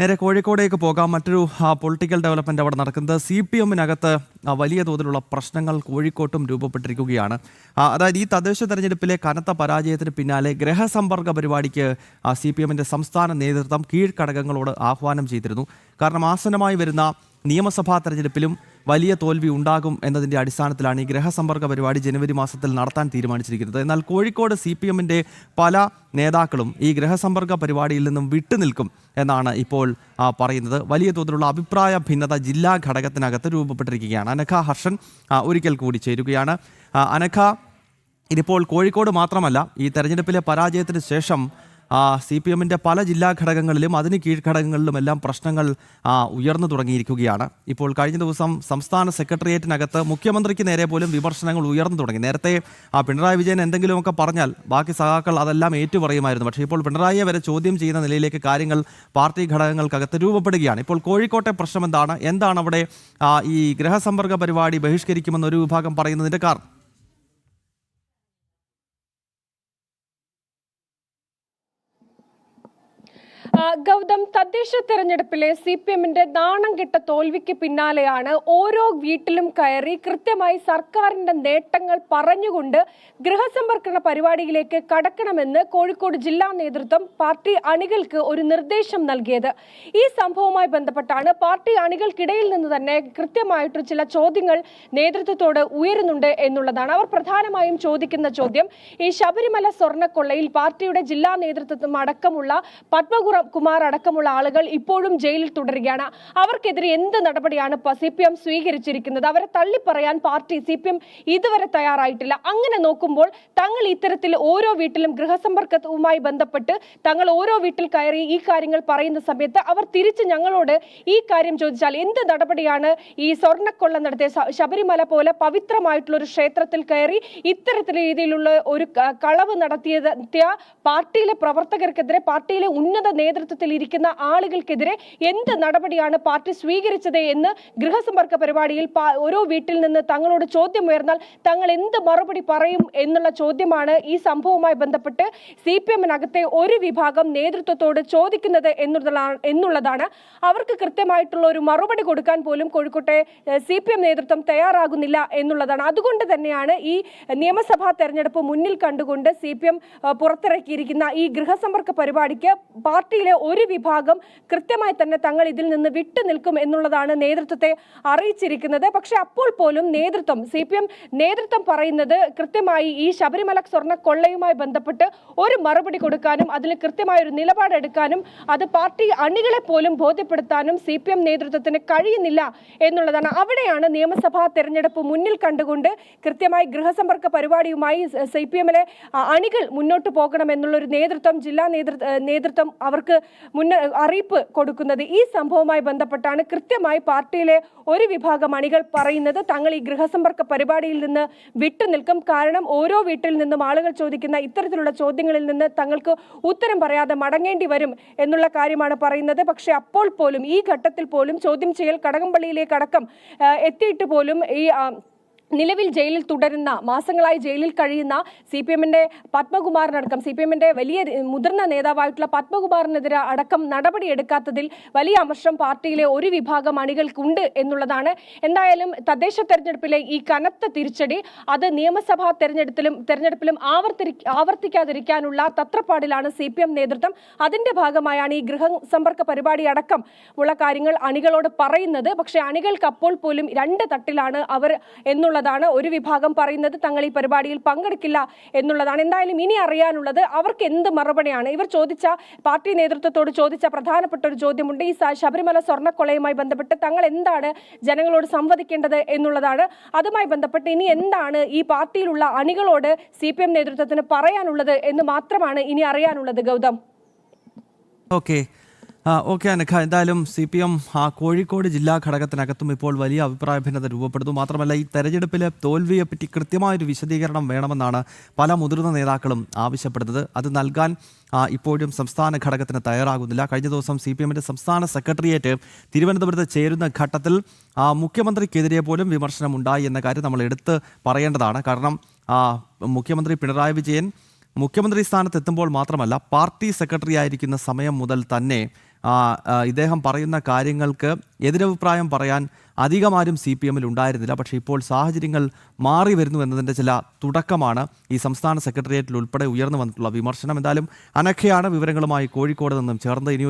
നേരെ കോഴിക്കോടേക്ക് പോകാം. മറ്റൊരു പൊളിറ്റിക്കൽ ഡെവലപ്മെന്റ് അവിടെ നടക്കുന്നത്. സി പി എമ്മിനകത്ത് വലിയ തോതിലുള്ള പ്രശ്നങ്ങൾ കോഴിക്കോട്ടും രൂപപ്പെട്ടിരിക്കുകയാണ്. അതായത് ഈ തദ്ദേശ തെരഞ്ഞെടുപ്പിലെ കനത്ത പരാജയത്തിന് പിന്നാലെ ഗ്രഹസമ്പർക്ക പരിപാടിക്ക് സി പി എമ്മിന്റെ സംസ്ഥാന നേതൃത്വം കീഴ്ഘടകങ്ങളോട് ആഹ്വാനം ചെയ്തിരുന്നു. കാരണം ആസന്നമായി വരുന്ന നിയമസഭാ തെരഞ്ഞെടുപ്പിലും വലിയ തോൽവി ഉണ്ടാകും എന്നതിന്റെ അടിസ്ഥാനത്തിലാണ് ഈ ഗ്രഹസമ്പർക്ക പരിപാടി ജനുവരി മാസത്തിൽ നടത്താൻ തീരുമാനിച്ചിരിക്കുന്നത്. എന്നാൽ കോഴിക്കോട് സി പി എമ്മിന്റെ പല നേതാക്കളും ഈ ഗ്രഹസമ്പർക്ക പരിപാടിയിൽ നിന്നും വിട്ടുനിൽക്കും എന്നാണ് ഇപ്പോൾ പറയുന്നത്. വലിയ തോതിലുള്ള അഭിപ്രായ ഭിന്നത ജില്ലാ ഘടകത്തിനകത്ത് രൂപപ്പെട്ടിരിക്കുകയാണ്. അനഘ ഹർഷൻ ഒരിക്കൽ കൂടി ചേരുകയാണ്. അനഖ ഇതിപ്പോൾ കോഴിക്കോട് മാത്രമല്ല ഈ തെരഞ്ഞെടുപ്പിലെ പരാജയത്തിന് ശേഷം സി പി എമ്മിന്റെ പല ജില്ലാ ഘടകങ്ങളിലും അതിന് കീഴ്ഘടകങ്ങളിലും എല്ലാം പ്രശ്നങ്ങൾ ഉയർന്നു തുടങ്ങിയിരിക്കുകയാണ്. ഇപ്പോൾ കഴിഞ്ഞ ദിവസം സംസ്ഥാന സെക്രട്ടേറിയറ്റിനകത്ത് മുഖ്യമന്ത്രിക്ക് നേരെ പോലും വിമർശനങ്ങൾ ഉയർന്നു തുടങ്ങി. നേരത്തെ ആ പിണറായി വിജയൻ എന്തെങ്കിലുമൊക്കെ പറഞ്ഞാൽ ബാക്കി സഹാക്കൾ അതെല്ലാം ഏറ്റുപറയുമായിരുന്നു. പക്ഷേ ഇപ്പോൾ പിണറായിയെ വരെ ചോദ്യം ചെയ്യുന്ന നിലയിലേക്ക് കാര്യങ്ങൾ പാർട്ടി ഘടകങ്ങൾക്കകത്ത് രൂപപ്പെടുകയാണ്. ഇപ്പോൾ കോഴിക്കോട്ടെ പ്രശ്നം എന്താണ്? എന്താണ് അവിടെ ഈ ഗ്രഹസമ്പർക്ക പരിപാടി ബഹിഷ്കരിക്കുമെന്ന് ഒരു വിഭാഗം പറയുന്നതിന്റെ കാരണം? ഗൗതം തദ്ദേശ തെരഞ്ഞെടുപ്പിലെ സി പി എമ്മിന്റെ നാണം കെട്ട തോൽവിക്ക് പിന്നാലെയാണ് ഓരോ വീട്ടിലും കയറി കൃത്യമായി സർക്കാരിന്റെ നേട്ടങ്ങൾ പറഞ്ഞുകൊണ്ട് ഗൃഹസമ്പർക്കണ പരിപാടിയിലേക്ക് കടക്കണമെന്ന് കോഴിക്കോട് ജില്ലാ നേതൃത്വം പാർട്ടി അണികൾക്ക് ഒരു നിർദ്ദേശം നൽകിയത്. ഈ സംഭവവുമായി ബന്ധപ്പെട്ടാണ് പാർട്ടി അണികൾക്കിടയിൽ നിന്ന് തന്നെ കൃത്യമായിട്ട് ചില ചോദ്യങ്ങൾ നേതൃത്വത്തോട് ഉയരുന്നുണ്ട് എന്നുള്ളതാണ്. അവർ പ്രധാനമായും ചോദിക്കുന്ന ചോദ്യം ഈ ശബരിമല സ്വർണക്കൊള്ളയിൽ പാർട്ടിയുടെ ജില്ലാ നേതൃത്വം അടക്കമുള്ള പത്മകുറ കുമാർ അടക്കമുള്ള ആളുകൾ ഇപ്പോഴും ജയിലിൽ തുടരുകയാണ്. അവർക്കെതിരെ എന്ത് നടപടിയാണ് സി പി എം സ്വീകരിച്ചിരിക്കുന്നത്? അവരെ തള്ളിപ്പറയാൻ പാർട്ടി സി പി എം ഇതുവരെ തയ്യാറായിട്ടില്ല. അങ്ങനെ നോക്കുമ്പോൾ തങ്ങൾ ഇത്തരത്തിൽ ഓരോ വീട്ടിലും ഗൃഹസമ്പർക്കവുമായി ബന്ധപ്പെട്ട് തങ്ങൾ ഓരോ വീട്ടിൽ കയറി ഈ കാര്യങ്ങൾ പറയുന്ന സമയത്ത് അവർ തിരിച്ച് ഞങ്ങളോട് ഈ കാര്യം ചോദിച്ചാൽ എന്ത് നടപടിയാണ് ഈ സ്വർണക്കൊള്ള നടത്തിയ ശബരിമല പോലെ പവിത്രമായിട്ടുള്ള ഒരു ക്ഷേത്രത്തിൽ കയറി ഇത്തരത്തിൽ രീതിയിലുള്ള ഒരു കളവ് നടത്തിയ പാർട്ടിയിലെ പ്രവർത്തകർക്കെതിരെ പാർട്ടിയിലെ ഉന്നത നേതൃത്വത്തിൽ ഇരിക്കുന്ന ആളുകൾക്കെതിരെ എന്ത് നടപടിയാണ് പാർട്ടി സ്വീകരിച്ചത് എന്ന് ഗൃഹസമ്പർക്ക പരിപാടിയിൽ ഓരോ വീട്ടിൽ നിന്ന് തങ്ങളോട് ചോദ്യം ഉയർന്നാൽ തങ്ങൾ എന്ത് മറുപടി പറയും എന്നുള്ള ചോദ്യമാണ് ഈ സംഭവവുമായി ബന്ധപ്പെട്ട് സി പി എമ്മിനകത്തെ ഒരു വിഭാഗം നേതൃത്വത്തോട് ചോദിക്കുന്നത് എന്നുള്ളതാണ്. അവർക്ക് കൃത്യമായിട്ടുള്ള ഒരു മറുപടി കൊടുക്കാൻ പോലും കോഴിക്കോട്ടെ സി പി എം നേതൃത്വം തയ്യാറാകുന്നില്ല എന്നുള്ളതാണ്. അതുകൊണ്ട് തന്നെയാണ് ഈ നിയമസഭാ തെരഞ്ഞെടുപ്പ് മുന്നിൽ കണ്ടുകൊണ്ട് സി പി എം പുറത്തിറക്കിയിരിക്കുന്ന ഈ ഗൃഹസമ്പർക്ക പരിപാടിക്ക് പാർട്ടിയിലെ ഒരു വിഭാഗം കൃത്യമായി തന്നെ തങ്ങൾ ഇതിൽ നിന്ന് വിട്ടു നിൽക്കും എന്നുള്ളതാണ് നേതൃത്വത്തെ അറിയിച്ചിരിക്കുന്നത്. പക്ഷെ അപ്പോൾ പോലും നേതൃത്വം സി പി എം നേതൃത്വം പറയുന്നത് കൃത്യമായി ഈ ശബരിമല സ്വർണ കൊള്ളയുമായി ബന്ധപ്പെട്ട് ഒരു മറുപടി കൊടുക്കാനും അതിൽ കൃത്യമായ ഒരു നിലപാടെടുക്കാനും അത് പാർട്ടി അണികളെ പോലും ബോധ്യപ്പെടുത്താനും സി പി എം നേതൃത്വത്തിന് കഴിയുന്നില്ല എന്നുള്ളതാണ്. അവിടെയാണ് നിയമസഭാ തെരഞ്ഞെടുപ്പ് മുന്നിൽ കണ്ടുകൊണ്ട് കൃത്യമായി ഗൃഹസമ്പർക്ക പരിപാടിയുമായി സി പി എമ്മിലെ അണികൾ മുന്നോട്ട് പോകണം എന്നുള്ള ഒരു നേതൃത്വം ജില്ലാ നേതൃത്വം നേതൃത്വം മുന്ന അറിയിപ്പ് കൊടുക്കുന്നത് ഈ സംഭവവുമായി ബന്ധപ്പെട്ടാണ് കൃത്യമായി പാർട്ടിയിലെ ഒരു വിഭാഗം അണികൾ പറയുന്നത്. തങ്ങൾ ഈ ഗൃഹസമ്പർക്ക പരിപാടിയിൽ നിന്ന് വിട്ടുനിൽക്കും. കാരണം ഓരോ വീട്ടിൽ നിന്നും ആളുകൾ ചോദിക്കുന്ന ഇത്തരത്തിലുള്ള ചോദ്യങ്ങളിൽ നിന്ന് തങ്ങൾക്ക് ഉത്തരം പറയാതെ മടങ്ങേണ്ടി വരും എന്നുള്ള കാര്യമാണ് പറയുന്നത്. പക്ഷെ അപ്പോൾ പോലും ഈ ഘട്ടത്തിൽ പോലും ചോദ്യം ചെയ്യൽ കടകംപള്ളിയിലേക്ക് അടക്കം എത്തിയിട്ട് പോലും ഈ നിലവിൽ ജയിലിൽ തുടരുന്ന മാസങ്ങളായി ജയിലിൽ കഴിയുന്ന സി പി എമ്മിന്റെ പത്മകുമാറിനടക്കം സി പി എമ്മിന്റെ വലിയ മുതിർന്ന നേതാവായിട്ടുള്ള പത്മകുമാറിനെതിരെ അടക്കം നടപടിയെടുക്കാത്തതിൽ വലിയ അമർഷം പാർട്ടിയിലെ ഒരു വിഭാഗം അണികൾക്കുണ്ട് എന്നുള്ളതാണ്. എന്തായാലും തദ്ദേശ തെരഞ്ഞെടുപ്പിലെ ഈ കനത്ത തിരിച്ചടി അത് നിയമസഭാ തെരഞ്ഞെടുപ്പിലും തെരഞ്ഞെടുപ്പിലും ആവർത്തി ആവർത്തിക്കാതിരിക്കാനുള്ള തത്രപ്പാടിലാണ് സി പി എം നേതൃത്വം. അതിന്റെ ഭാഗമായാണ് ഈ ഗൃഹ സമ്പർക്ക പരിപാടി അടക്കം ഉള്ള കാര്യങ്ങൾ അണികളോട് പറയുന്നത്. പക്ഷേ അണികൾക്ക് അപ്പോൾ പോലും രണ്ട് തട്ടിലാണ് അവർ എന്നുള്ളതാണ് ഒരു വിഭാഗം പറയുന്നത്. തങ്ങൾ ഈ പരിപാടിയിൽ പങ്കെടുക്കില്ല എന്നുള്ളതാണ്. എന്തായാലും ഇനി അറിയാനുള്ളത് അവർക്ക് എന്ത് മറുപടിയാണ്? ഇവർ ചോദിച്ച പാർട്ടി നേതൃത്വത്തോട് ചോദിച്ച പ്രധാനപ്പെട്ട ഒരു ചോദ്യമുണ്ട്. ഈ ശബരിമല സ്വർണക്കൊളയുമായി ബന്ധപ്പെട്ട് തങ്ങൾ എന്താണ് ജനങ്ങളോട് സംവദിക്കേണ്ടത് എന്നുള്ളതാണ്. അതുമായി ബന്ധപ്പെട്ട് ഇനി എന്താണ് ഈ പാർട്ടിയിലുള്ള അണികളോട് സി പി എം നേതൃത്വത്തിന് പറയാനുള്ളത് എന്ന് മാത്രമാണ് ഇനി അറിയാനുള്ളത് ഗൗതം. ഓക്കെ. ഓക്കെ അനഖ എന്തായാലും സി പി എം കോഴിക്കോട് ജില്ലാ ഘടകത്തിനകത്തും ഇപ്പോൾ വലിയ അഭിപ്രായ ഭിന്നത രൂപപ്പെടുന്നു. മാത്രമല്ല ഈ തെരഞ്ഞെടുപ്പിലെ തോൽവിയെപ്പറ്റി കൃത്യമായൊരു വിശദീകരണം വേണമെന്നാണ് പല മുതിർന്ന നേതാക്കളും ആവശ്യപ്പെടുന്നത്. അത് നൽകാൻ ഇപ്പോഴും സംസ്ഥാന ഘടകത്തിന് തയ്യാറാകുന്നില്ല. കഴിഞ്ഞ ദിവസം സി പി എമ്മിന്റെ സംസ്ഥാന സെക്രട്ടേറിയറ്റ് തിരുവനന്തപുരത്ത് ചേരുന്ന ഘട്ടത്തിൽ ആ, മുഖ്യമന്ത്രിക്കെതിരെ പോലും വിമർശനമുണ്ടായി എന്ന കാര്യം നമ്മൾ എടുത്ത് പറയേണ്ടതാണ്. കാരണം ആ, മുഖ്യമന്ത്രി പിണറായി വിജയൻ മുഖ്യമന്ത്രി സ്ഥാനത്ത് എത്തുമ്പോൾ മാത്രമല്ല പാർട്ടി സെക്രട്ടറി ആയിരിക്കുന്ന സമയം മുതൽ തന്നെ ആ, ആ, ഇദ്ദേഹം പറയുന്ന കാര്യങ്ങൾക്ക് എതിരഭിപ്രായം പറയാൻ അധികമാരും സി പി എമ്മിൽ ഉണ്ടായിരുന്നില്ല. പക്ഷേ ഇപ്പോൾ സാഹചര്യങ്ങൾ മാറി വരുന്നു എന്നതിന്റെ ചില തുടക്കമാണ് ഈ സംസ്ഥാന സെക്രട്ടേറിയറ്റിൽ ഉൾപ്പെടെ ഉയർന്നു വന്നിട്ടുള്ള വിമർശനം. എന്തായാലും അനഖയാണ് വിവരങ്ങളുമായി കോഴിക്കോട് നിന്നും ചേർന്ന് ഇനി